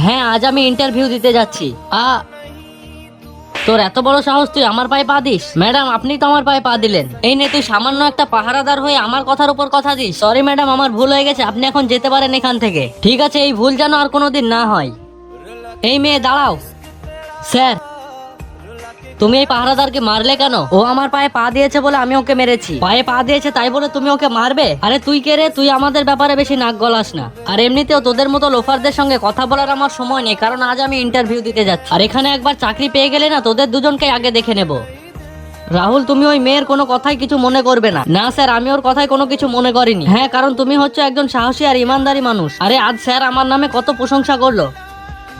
হ্যাঁ আজ আমি ইন্টারভিউ দিতে যাচ্ছি। আ, তোর এত বড় সাহস তুই আমার পায়ে পা দিস? ম্যাডাম, আপনি তো আমার পায়ে পা দিলেন। এই নে, তুই সামান্য একটা পাহারাদার হয়ে আমার কথার উপর কথা দিস। সরি ম্যাডাম, আমার ভুল হয়ে গেছে। আপনি এখন যেতে পারেন এখান থেকে। ঠিক আছে, এই ভুল যেন আর কোনোদিন না হয়। এই মেয়ে, দাঁড়াও। স্যার তুমি এই পাহারাদারকে মারলে কেন? ও আমার পায়ে পা দিয়েছে বলে আমি ওকে মেরেছি। পায়ে পা দিয়েছে তাই বলে তুমি ওকে মারবে? আরে তুই কে রে? তুই আমাদের ব্যাপারে বেশি নাক গলাস না। আর এমনিতেও তোদের মতো লোফারদের সঙ্গে কথা বলার আমার সময় নেই, কারণ আজ আমি ইন্টারভিউ দিতে যাচ্ছি। আর এখানে একবার চাকরি পেয়ে গেলে না তোদের দুজনকে আগে দেখে নেব। রাহুল, তুমি ওই মেয়ের কোনো কথাই কিছু মনে করবে না। না, স্যার, আমি ওর কথাই কোনো কিছু মনে করিনি। হ্যাঁ কারণ তুমি হচ্ছে একজন সাহসী আর ইমানদারি মানুষ। আরে আজ স্যার আমার নামে কত প্রশংসা করল।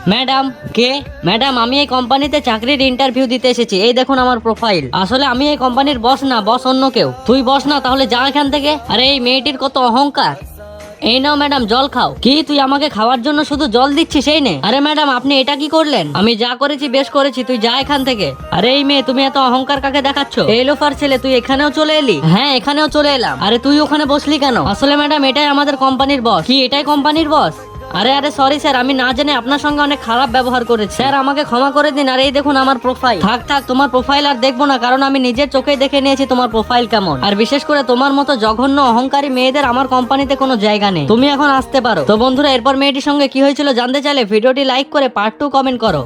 ম্যাডাম, কে? ম্যাডাম, আমি এই কোম্পানিতে চাকরির ইন্টারভিউ দিতে এসেছি। এই দেখুন আমার প্রোফাইল আসলে আমি এই কোম্পানির বস না বস অন্য কেউ। তুই বস না, তাহলে যা এখান থেকে। আরে, এই মেয়েটির কত অহংকার। এই নাও ম্যাডাম, জল খাও। কি, তুই আমাকে খাওয়ার জন্য শুধু জল দিচ্ছিস এই নে? আরে ম্যাডাম, আপনি এটা কি করলেন? আমি যা করেছি, বেশ করেছি, তুই যা এখান থেকে। আরে, এই মেয়ে, তুমি এত অহংকার কাকে দেখাচ্ছ? এই লোফার ছেলে, তুই এখানেও চলে এলি? হ্যাঁ এখানেও চলে এলাম। আরে, তুই ওখানে বসলি কেন? আসলে ম্যাডাম, এটাই আমাদের কোম্পানির বস কি, এটাই কোম্পানির বস আরে আরে সরি স্যার আমি না জেনে আপনার সঙ্গে অনেক খারাপ ব্যবহার করেছি। স্যার আমাকে ক্ষমা করে দিন, আর এই দেখুন আমার প্রোফাইল থাক থাক, তোমার প্রোফাইল আর দেখব না, কারণ আমি নিজের চোখে দেখে নিয়েছি তোমার প্রোফাইল কেমন। আর বিশেষ করে তোমার মতো জঘন্য অহংকারী মেয়েদের আমার কোম্পানিতে কোনো জায়গা নেই। তুমি এখন আসতে পারো। তো বন্ধুরা, এরপর মেয়েটির সঙ্গে কি হয়েছিল জানতে চাইলে ভিডিওটি লাইক করে পার্ট টু কমেন্ট করো।